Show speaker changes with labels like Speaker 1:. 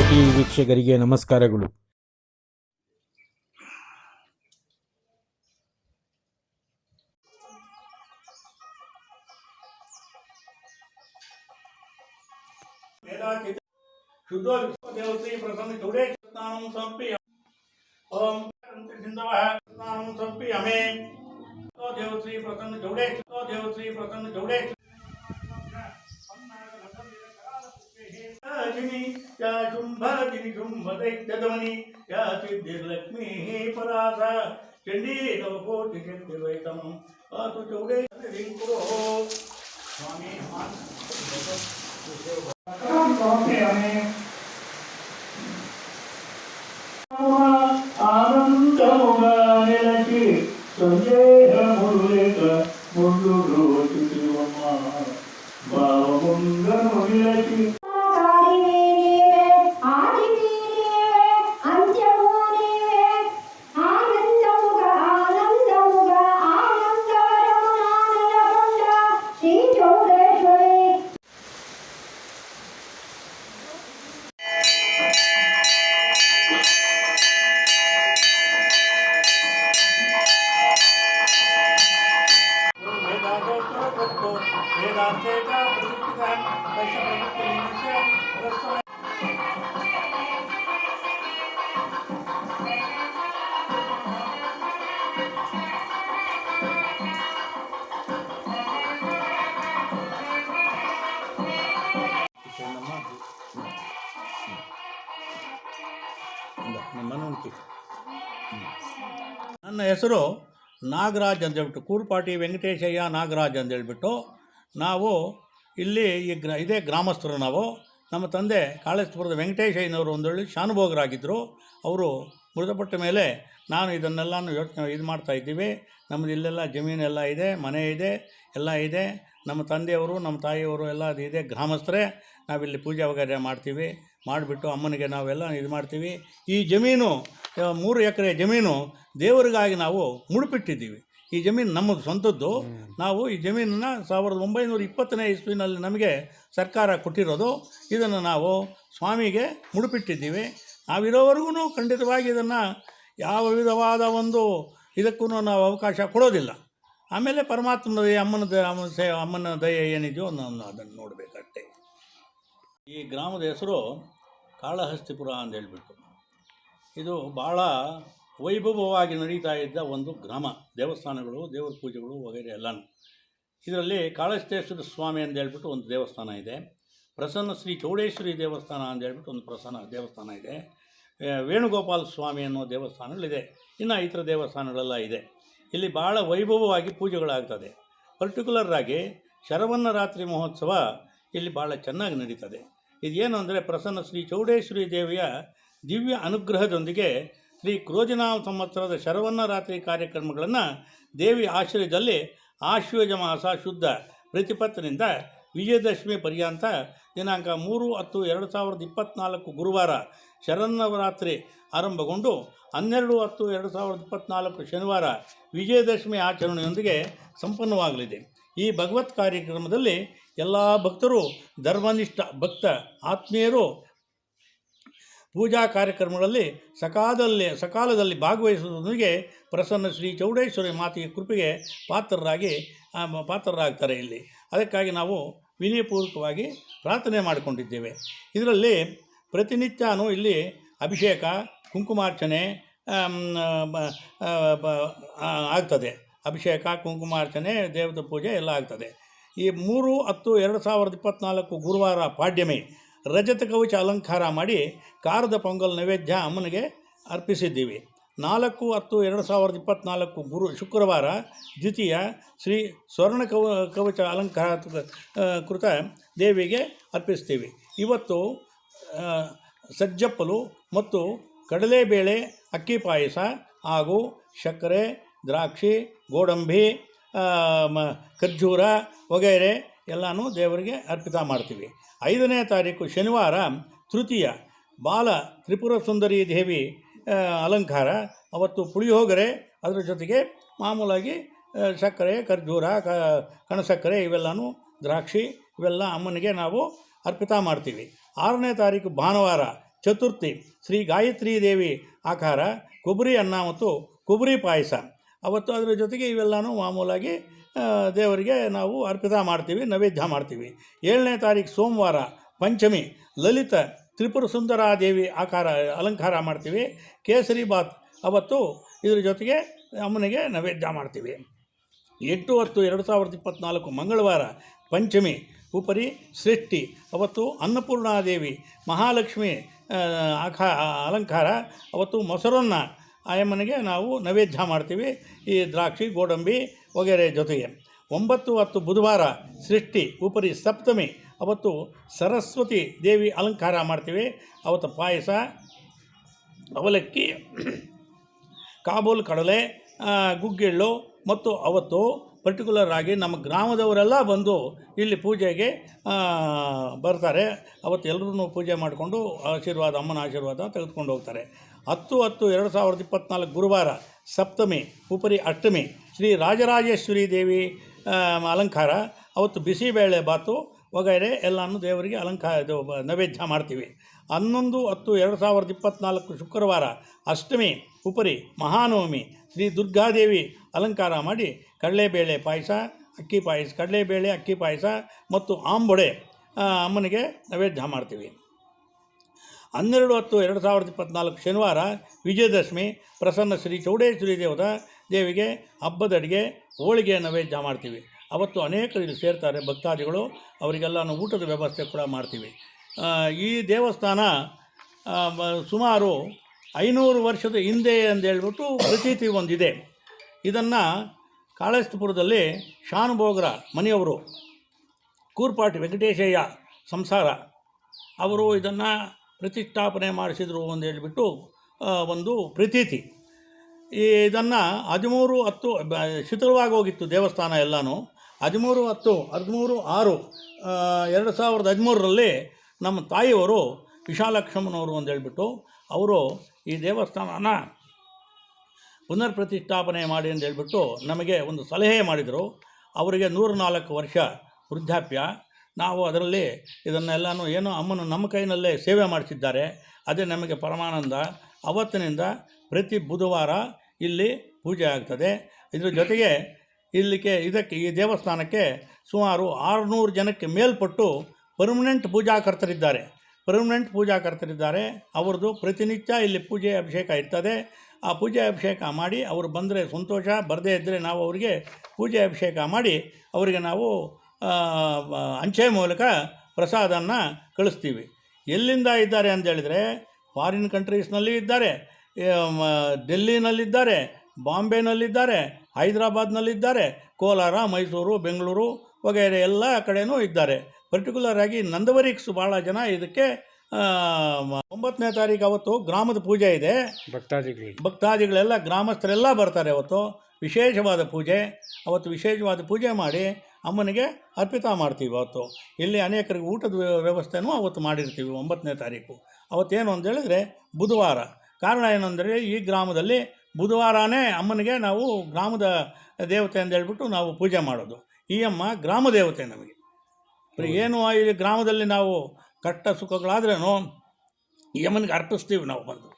Speaker 1: T ವೀಕ್ಷಕರಿಗೆ ನಮಸ್ಕಾರಗಳು.
Speaker 2: ಶುದ್ಧ ವಿಶ್ವ ದೇವಸ್ಥೆ ಪ್ರಸನ್ನ ಚೌಡೇ ಸಮರ್ಪಯ ಓಂ नीलादिनी या शुम्भादिनि शुम्भदैत्यदमनि या सिद्धिर्लक्ष्मीः परासा चण्डी
Speaker 3: नवकोटिचण्डिर्वैतम्
Speaker 2: पातु चौडे रिंकुरो स्वामी हमें ನನ್ನ ಹೆಸರು ನಾಗರಾಜ್ ಅಂತ ಹೇಳ್ಬಿಟ್ಟು, ಕೂರ್ಪಾಟಿ ವೆಂಕಟೇಶಯ್ಯ ನಾಗರಾಜ್ ಅಂತೇಳ್ಬಿಟ್ಟು ನಾವು ಇಲ್ಲಿ ಈ ಗ್ರ, ಇದೇ ಗ್ರಾಮಸ್ಥರು ನಾವು. ನಮ್ಮ ತಂದೆ ಕಾಳೇಶ್ವರದ ವೆಂಕಟೇಶಯ್ಯನವರು ಒಂದೊಳ್ಳೆ ಶಾನುಭೋಗರಾಗಿದ್ದರು ಅವರು ಮೃತಪಟ್ಟ ಮೇಲೆ ನಾನು ಇದನ್ನೆಲ್ಲ ಯೋಚನೆ, ಇದು ಮಾಡ್ತಾ ಇದ್ದೀವಿ. ನಮ್ಮದು ಇಲ್ಲೆಲ್ಲ ಜಮೀನೆಲ್ಲ ಇದೆ, ಮನೆ ಇದೆ, ಎಲ್ಲ ಇದೆ. ನಮ್ಮ ತಂದೆಯವರು, ನಮ್ಮ ತಾಯಿಯವರು ಎಲ್ಲ ಇದೆ, ಗ್ರಾಮಸ್ಥರೇ. ನಾವಿಲ್ಲಿ ಪೂಜೆ ವಗೈರೆ ಮಾಡ್ತೀವಿ. ಮಾಡಿಬಿಟ್ಟು ಅಮ್ಮನಿಗೆ ನಾವೆಲ್ಲ ಇದು ಮಾಡ್ತೀವಿ. ಈ ಜಮೀನು ಮೂರು ಎಕರೆ ಜಮೀನು ದೇವರಿಗಾಗಿ ನಾವು ಮುಡುಪಿಟ್ಟಿದ್ದೀವಿ. ಈ ಜಮೀನು ನಮ್ಮದು ಸ್ವಂತದ್ದು. ನಾವು ಈ ಜಮೀನನ್ನು ಸಾವಿರದ ಒಂಬೈನೂರ ಇಪ್ಪತ್ತನೇ ಇಸ್ವಿನಲ್ಲಿ ನಮಗೆ ಸರ್ಕಾರ ಕೊಟ್ಟಿರೋದು. ಇದನ್ನು ನಾವು ಸ್ವಾಮಿಗೆ ಮುಡುಪಿಟ್ಟಿದ್ದೀವಿ. ನಾವಿರೋವರೆಗೂ ಖಂಡಿತವಾಗಿ ಇದನ್ನು ಯಾವ ವಿಧವಾದ ಒಂದು ಇದಕ್ಕೂ ನಾವು ಅವಕಾಶ ಕೊಡೋದಿಲ್ಲ. ಆಮೇಲೆ ಪರಮಾತ್ಮನ ದಯೆ ಅಮ್ಮನ ದ ಅಮ್ಮನ ಸೇ ಅಮ್ಮನ ದಯೆ ಏನಿದೆಯೋ ನಾನು ಅದನ್ನು ನೋಡಬೇಕಷ್ಟೇ ಈ ಗ್ರಾಮದ ಹೆಸರು ಕಾಳಹಸ್ತಿಪುರ ಅಂತ ಹೇಳ್ಬಿಟ್ಟು. ಇದು ಭಾಳ ವೈಭವವಾಗಿ ನಡೀತಾ ಇದ್ದ ಒಂದು ಗ್ರಾಮ. ದೇವಸ್ಥಾನಗಳು, ದೇವರ ಪೂಜೆಗಳು ವಗೈರೆ ಎಲ್ಲನೂ. ಇದರಲ್ಲಿ ಕಾಳಹಸ್ತೇಶ್ವರ ಸ್ವಾಮಿ ಅಂತ ಹೇಳ್ಬಿಟ್ಟು ಒಂದು ದೇವಸ್ಥಾನ ಇದೆ. ಪ್ರಸನ್ನ ಶ್ರೀ ಚೌಡೇಶ್ವರಿ ದೇವಸ್ಥಾನ ಅಂತ ಹೇಳ್ಬಿಟ್ಟು ಒಂದು ಪ್ರಸನ್ನ ದೇವಸ್ಥಾನ ಇದೆ. ವೇಣುಗೋಪಾಲ ಸ್ವಾಮಿ ಅನ್ನೋ ದೇವಸ್ಥಾನಗಳಿದೆ. ಇನ್ನು ಇತರ ದೇವಸ್ಥಾನಗಳೆಲ್ಲ ಇದೆ. ಇಲ್ಲಿ ಭಾಳ ವೈಭವವಾಗಿ ಪೂಜೆಗಳಾಗ್ತದೆ. ಪರ್ಟಿಕ್ಯುಲರ್ ಆಗಿ ಶರವನ್ನ ರಾತ್ರಿ ಮಹೋತ್ಸವ ಇಲ್ಲಿ ಭಾಳ ಚೆನ್ನಾಗಿ ನಡೀತದೆ. ಇದೇನು ಅಂದರೆ ಪ್ರಸನ್ನ ಶ್ರೀ ಚೌಡೇಶ್ವರಿ ದೇವಿಯ ದಿವ್ಯ ಅನುಗ್ರಹದೊಂದಿಗೆ ಶ್ರೀ ಕ್ರೋಜನಾಮ ಸಂವತ್ಸರದ ಶರವನ್ನ ರಾತ್ರಿ ಕಾರ್ಯಕ್ರಮಗಳನ್ನು ದೇವಿ ಆಶ್ರಯದಲ್ಲಿ ಆಶ್ವಜ ಮಾಸ ಶುದ್ಧ ಪ್ರತಿಪತ್ತಿನಿಂದ ವಿಜಯದಶಮಿ ಪರ್ಯಂತ ದಿನಾಂಕ ಮೂರು ಹತ್ತು ಎರಡು ಸಾವಿರದ ಇಪ್ಪತ್ತ್ನಾಲ್ಕು ಗುರುವಾರ ಶರನ್ನವರಾತ್ರಿ ಆರಂಭಗೊಂಡು ಹನ್ನೆರಡು ಹತ್ತು ಎರಡು ಸಾವಿರದ ಇಪ್ಪತ್ತ್ನಾಲ್ಕು ಶನಿವಾರ ವಿಜಯದಶಮಿ ಆಚರಣೆಯೊಂದಿಗೆ ಸಂಪನ್ನವಾಗಲಿದೆ. ಈ ಭಗವತ್ ಕಾರ್ಯಕ್ರಮದಲ್ಲಿ ಎಲ್ಲ ಭಕ್ತರು ಧರ್ಮನಿಷ್ಠ ಭಕ್ತ ಆತ್ಮೀಯರು ಪೂಜಾ ಕಾರ್ಯಕ್ರಮಗಳಲ್ಲಿ ಸಕಾಲದಲ್ಲಿ ಸಕಾಲದಲ್ಲಿ ಭಾಗವಹಿಸುವುದೊಂದಿಗೆ ಪ್ರಸನ್ನ ಶ್ರೀ ಚೌಡೇಶ್ವರಿ ಮಾತೆಯ ಕೃಪೆಗೆ ಪಾತ್ರರಾಗಿ ಪಾತ್ರರಾಗ್ತಾರೆ ಇಲ್ಲಿ. ಅದಕ್ಕಾಗಿ ನಾವು ವಿನಯಪೂರ್ವಕವಾಗಿ ಪ್ರಾರ್ಥನೆ ಮಾಡಿಕೊಂಡಿದ್ದೇವೆ. ಇದರಲ್ಲಿ ಪ್ರತಿನಿತ್ಯನೂ ಇಲ್ಲಿ ಅಭಿಷೇಕ, ಕುಂಕುಮಾರ್ಚನೆ ಆಗ್ತದೆ. ಅಭಿಷೇಕ, ಕುಂಕುಮಾರ್ಚನೆ, ದೇವತಾ ಪೂಜೆ ಎಲ್ಲ ಆಗ್ತದೆ. ಈ ಮೂರು ಹತ್ತು ಎರಡು ಸಾವಿರದ ಇಪ್ಪತ್ತ್ನಾಲ್ಕು ಗುರುವಾರ ಪಾಡ್ಯಮಿ ರಜತ ಕವಚ ಅಲಂಕಾರ ಮಾಡಿ ಕಾರದ ಪೊಂಗಲ್ ನೈವೇದ್ಯ ಅಮ್ಮನಿಗೆ ಅರ್ಪಿಸಿದ್ದೀವಿ. ನಾಲ್ಕು ಹತ್ತು ಎರಡು ಸಾವಿರದ ಇಪ್ಪತ್ತ್ನಾಲ್ಕು ಗುರು ಶುಕ್ರವಾರ ದ್ವಿತೀಯ ಶ್ರೀ ಸ್ವರ್ಣ ಕವ, ಕವಚ ಅಲಂಕಾರ ಕೃತ ದೇವಿಗೆ ಅರ್ಪಿಸ್ತೀವಿ. ಇವತ್ತು ಸಜ್ಜಪ್ಪಲು ಮತ್ತು ಕಡಲೆಬೇಳೆ, ಅಕ್ಕಿ ಪಾಯಸ ಹಾಗೂ ಸಕ್ಕರೆ ದ್ರಾಕ್ಷಿ, ಗೋಡಂಬಿ ಮ- ಖರ್ಜೂರ ವಗೈರೆ ಎಲ್ಲನೂ ದೇವರಿಗೆ ಅರ್ಪಿತ ಮಾಡ್ತೀವಿ. ಐದನೇ ತಾರೀಕು ಶನಿವಾರ ತೃತೀಯ ಬಾಲ ತ್ರಿಪುರ ಸುಂದರಿ ದೇವಿ ಅಲಂಕಾರ. ಅವತ್ತು ಪುಳಿಯೋಗರೆ, ಅದರ ಜೊತೆಗೆ ಮಾಮೂಲಾಗಿ ಸಕ್ಕರೆ, ಖರ್ಜೂರ, ಕ, ಕಣಸಕ್ಕರೆ ಇವೆಲ್ಲನೂ ದ್ರಾಕ್ಷಿ ಇವೆಲ್ಲ ಅಮ್ಮನಿಗೆ ನಾವು ಅರ್ಪಿತ ಮಾಡ್ತೀವಿ. ಆರನೇ ತಾರೀಕು ಭಾನುವಾರ ಚತುರ್ಥಿ ಶ್ರೀ ಗಾಯತ್ರಿ ದೇವಿ ಆಕಾರ, ಕೊಬ್ಬರಿ ಅನ್ನ ಮತ್ತು ಕೊಬ್ಬರಿ ಪಾಯಸ. ಅವತ್ತು ಅದರ ಜೊತೆಗೆ ಇವೆಲ್ಲನೂ ಮಾಮೂಲಾಗಿ ದೇವರಿಗೆ ನಾವು ಅರ್ಪಿತ ಮಾಡ್ತೀವಿ, ನೈವೇದ್ಯ ಮಾಡ್ತೀವಿ. ಏಳನೇ ತಾರೀಕು ಸೋಮವಾರ ಪಂಚಮಿ, ಲಲಿತ ತ್ರಿಪುರ ಸುಂದರಾದೇವಿ ಆಕಾರ, ಅಲಂಕಾರ ಮಾಡ್ತೀವಿ. ಕೇಸರಿ ಬಾತ್ ಅವತ್ತು ಇದ್ರ ಜೊತೆಗೆ ಅಮ್ಮನಿಗೆ ನೈವೇದ್ಯ ಮಾಡ್ತೀವಿ. ಎಂಟು ಹತ್ತು ಎರಡು ಸಾವಿರದ ಇಪ್ಪತ್ತ್ನಾಲ್ಕು ಮಂಗಳವಾರ ಪಂಚಮಿ, ಉಪರಿ ಸೃಷ್ಟಿ ಅವತ್ತು ಅನ್ನಪೂರ್ಣಾದೇವಿ ಮಹಾಲಕ್ಷ್ಮಿ ಆಖಾ, ಅಲಂಕಾರ, ಅವತ್ತು ಮೊಸರನ್ನು ಆಯಮ್ಮನಿಗೆ ನಾವು ನೈವೇದ್ಯ ಮಾಡ್ತೀವಿ, ಈ ದ್ರಾಕ್ಷಿ, ಗೋಡಂಬಿ ವಗೇರೆ ಜೊತೆಗೆ. ಒಂಬತ್ತು ಹತ್ತು ಬುಧವಾರ ಸೃಷ್ಟಿ, ಉಪರಿ ಸಪ್ತಮಿ, ಅವತ್ತು ಸರಸ್ವತಿ ದೇವಿ ಅಲಂಕಾರ ಮಾಡ್ತೀವಿ. ಅವತ್ತು ಪಾಯಸ, ಅವಲಕ್ಕಿ, ಕಾಬೂಲ್ ಕಡಲೆ ಗುಗ್ಗಿಳ್ಳು ಮತ್ತು ಅವತ್ತು ಪರ್ಟಿಕ್ಯುಲರ್ ಆಗಿ ನಮ್ಮ ಗ್ರಾಮದವರೆಲ್ಲ ಬಂದು ಇಲ್ಲಿ ಪೂಜೆಗೆ ಬರ್ತಾರೆ. ಅವತ್ತು ಎಲ್ಲರೂ ಪೂಜೆ ಮಾಡಿಕೊಂಡು ಆಶೀರ್ವಾದ, ಅಮ್ಮನ ಆಶೀರ್ವಾದ ತೆಗೆದುಕೊಂಡು ಹೋಗ್ತಾರೆ. ಹತ್ತು ಹತ್ತು ಎರಡು ಸಾವಿರದ ಇಪ್ಪತ್ತ್ನಾಲ್ಕು ಗುರುವಾರ ಸಪ್ತಮಿ, ಉಪರಿ ಅಷ್ಟಮಿ, ಶ್ರೀ ರಾಜರಾಜೇಶ್ವರಿ ದೇವಿ ಅಲಂಕಾರ. ಅವತ್ತು ಬಿಸಿಬೇಳೆ ಬಾತು ವಗೈರೆ ಎಲ್ಲನೂ ದೇವರಿಗೆ ಅಲಂಕಾರ, ಇದು ನೈವೇದ್ಯ ಮಾಡ್ತೀವಿ. ಹನ್ನೊಂದು ಹತ್ತು ಎರಡು ಸಾವಿರದ ಇಪ್ಪತ್ತ್ನಾಲ್ಕು ಶುಕ್ರವಾರ ಅಷ್ಟಮಿ, ಉಪರಿ ಮಹಾನವಮಿ, ಶ್ರೀ ದುರ್ಗಾದೇವಿ ಅಲಂಕಾರ ಮಾಡಿ ಕಡಲೆಬೇಳೆ ಪಾಯಸ, ಅಕ್ಕಿ ಪಾಯಸ, ಕಡಲೆಬೇಳೆ, ಅಕ್ಕಿ ಪಾಯಸ ಮತ್ತು ಆಂಬೊಡೆ ಅಮ್ಮನಿಗೆ ನೈವೇದ್ಯ ಮಾಡ್ತೀವಿ. ಹನ್ನೆರಡು ಹತ್ತು ಎರಡು ಸಾವಿರದ ಇಪ್ಪತ್ತ್ನಾಲ್ಕು ಶನಿವಾರ ವಿಜಯದಶಮಿ ಪ್ರಸನ್ನ ಶ್ರೀ ಚೌಡೇಶ್ವರಿ ದೇವದ ದೇವಿಗೆ ಹಬ್ಬದ ಅಡುಗೆ ಹೋಳಿಗೆ ನೈವೇದ್ಯ ಮಾಡ್ತೀವಿ. ಅವತ್ತು ಅನೇಕರು ಇಲ್ಲಿ ಸೇರ್ತಾರೆ ಭಕ್ತಾದಿಗಳು. ಅವರಿಗೆಲ್ಲ ಊಟದ ವ್ಯವಸ್ಥೆ ಕೂಡ ಮಾಡ್ತೀವಿ. ಈ ದೇವಸ್ಥಾನ ಸುಮಾರು ಐನೂರು ವರ್ಷದ ಹಿಂದೆ ಅಂತೇಳ್ಬಿಟ್ಟು ಪ್ರತೀತಿ ಒಂದಿದೆ. ಇದನ್ನು ಕಾಳಸ್ತಪುರದಲ್ಲಿ ಶಾನುಭೋಗರ ಮನೆಯವರು, ಕೂರ್ಪಾಟಿ ವೆಂಕಟೇಶಯ್ಯ ಸಂಸಾರ, ಅವರು ಇದನ್ನು ಪ್ರತಿಷ್ಠಾಪನೆ ಮಾಡಿಸಿದರು ಅಂತ ಹೇಳಿಬಿಟ್ಟು ಒಂದು ಪ್ರತೀತಿ. ಇದನ್ನು ಹದಿಮೂರು ಹತ್ತು ಶಿಥಿಲವಾಗಿ ಹೋಗಿತ್ತು ದೇವಸ್ಥಾನ ಎಲ್ಲನೂ. ಹದಿಮೂರು ಹತ್ತು, ಹದಿಮೂರು ಆರು ಎರಡು ಸಾವಿರದ ಹದಿಮೂರರಲ್ಲಿ ನಮ್ಮ ತಾಯಿಯವರು ವಿಶಾಲಕ್ಷಮ್ಮನವರು ಅಂತ ಹೇಳಿಬಿಟ್ಟು, ಅವರು ಈ ದೇವಸ್ಥಾನನ ಪುನರ್ ಪ್ರತಿಷ್ಠಾಪನೆ ಮಾಡಿ ಅಂತ ಹೇಳಿಬಿಟ್ಟು ನಮಗೆ ಒಂದು ಸಲಹೆ ಮಾಡಿದರು. ಅವರಿಗೆ ನೂರ ನಾಲ್ಕು ವರ್ಷ ವೃದ್ಧಾಪ್ಯ. ನಾವು ಅದರಲ್ಲಿ ಇದನ್ನೆಲ್ಲನೂ ಏನೋ ಅಮ್ಮನು ನಮ್ಮ ಕೈನಲ್ಲೇ ಸೇವೆ ಮಾಡಿಸಿದ್ದಾರೆ ಅದೇ ನಮಗೆ ಪರಮಾನಂದ. ಅವತ್ತಿನಿಂದ ಪ್ರತಿ ಬುಧವಾರ ಇಲ್ಲಿ ಪೂಜೆ ಆಗ್ತದೆ. ಇದ್ರ ಜೊತೆಗೆ ಇಲ್ಲಿಗೆ ಇದಕ್ಕೆ ಈ ದೇವಸ್ಥಾನಕ್ಕೆ ಸುಮಾರು ಆರುನೂರು ಜನಕ್ಕೆ ಮೇಲ್ಪಟ್ಟು ಪರ್ಮನೆಂಟ್ ಪೂಜಾಕರ್ತರಿದ್ದಾರೆ. ಪರ್ಮನೆಂಟ್ ಪೂಜಾಕರ್ತರಿದ್ದಾರೆ. ಅವ್ರದ್ದು ಪ್ರತಿನಿತ್ಯ ಇಲ್ಲಿ ಪೂಜೆ ಅಭಿಷೇಕ ಇರ್ತದೆ. ಆ ಪೂಜೆ ಅಭಿಷೇಕ ಮಾಡಿ ಅವರು ಬಂದರೆ ಸಂತೋಷ, ಬರದೇ ಇದ್ದರೆ ನಾವು ಅವರಿಗೆ ಪೂಜೆ ಅಭಿಷೇಕ ಮಾಡಿ, ಅವರಿಗೆ ನಾವು ಅಂಚೆ ಮೂಲಕ ಪ್ರಸಾದನ್ನು ಕಳಿಸ್ತೀವಿ. ಎಲ್ಲಿಂದ ಇದ್ದಾರೆ ಅಂತೇಳಿದರೆ ಫಾರಿನ್ ಕಂಟ್ರೀಸ್ನಲ್ಲಿ ಇದ್ದಾರೆ ಡೆಲ್ಲಿನಲ್ಲಿದ್ದಾರೆ ಬಾಂಬೆನಲ್ಲಿದ್ದಾರೆ ಹೈದರಾಬಾದ್ನಲ್ಲಿದ್ದಾರೆ ಕೋಲಾರ, ಮೈಸೂರು, ಬೆಂಗಳೂರು, ವಗೈರೆ ಎಲ್ಲ ಕಡೆಯೂ ಇದ್ದಾರೆ. ಪರ್ಟಿಕ್ಯುಲರ್ ಆಗಿ ನಂದವರಿಕ್ಸ್ ಭಾಳ ಜನ ಇದಕ್ಕೆ ಒಂಬತ್ತನೇ ತಾರೀಕು ಅವತ್ತು ಗ್ರಾಮದ ಪೂಜೆ ಇದೆ.
Speaker 1: ಭಕ್ತಾದಿಗಳಿಗೆ.
Speaker 2: ಭಕ್ತಾದಿಗಳೆಲ್ಲ ಗ್ರಾಮಸ್ಥರೆಲ್ಲ ಬರ್ತಾರೆ ಅವತ್ತು. ವಿಶೇಷವಾದ ಪೂಜೆ. ಅವತ್ತು ವಿಶೇಷವಾದ ಪೂಜೆ ಮಾಡಿ ಅಮ್ಮನಿಗೆ ಅರ್ಪಿತ ಮಾಡ್ತೀವಿ ಅವತ್ತು. ಇಲ್ಲಿ ಅನೇಕರಿಗೆ ಊಟದ ವ್ಯ- ವ್ಯವಸ್ಥೆನೂ ಅವತ್ತು ಮಾಡಿರ್ತೀವಿ ಒಂಬತ್ತನೇ ತಾರೀಕು. ಅವತ್ತೇನು ಅಂತ ಹೇಳಿದ್ರೆ ಬುಧವಾರ. ಕಾರಣ ಏನಂದರೆ ಈ ಗ್ರಾಮದಲ್ಲಿ ಬುಧವಾರನೇ ಅಮ್ಮನಿಗೆ ನಾವು ಗ್ರಾಮದ ದೇವತೆ ಅಂತ ಹೇಳ್ಬಿಟ್ಟು ನಾವು ಪೂಜೆ ಮಾಡೋದು. ಈ ಅಮ್ಮ ಗ್ರಾಮ ದೇವತೆ ನಮಗೆ. ಏನು ಈ ಗ್ರಾಮದಲ್ಲಿ ನಾವು ಕಷ್ಟ ಸುಖಗಳಾದ್ರೂ ಯಮನಿಗೆ ಅರ್ಪಿಸ್ತೀವಿ ನಾವು ಬಂದು.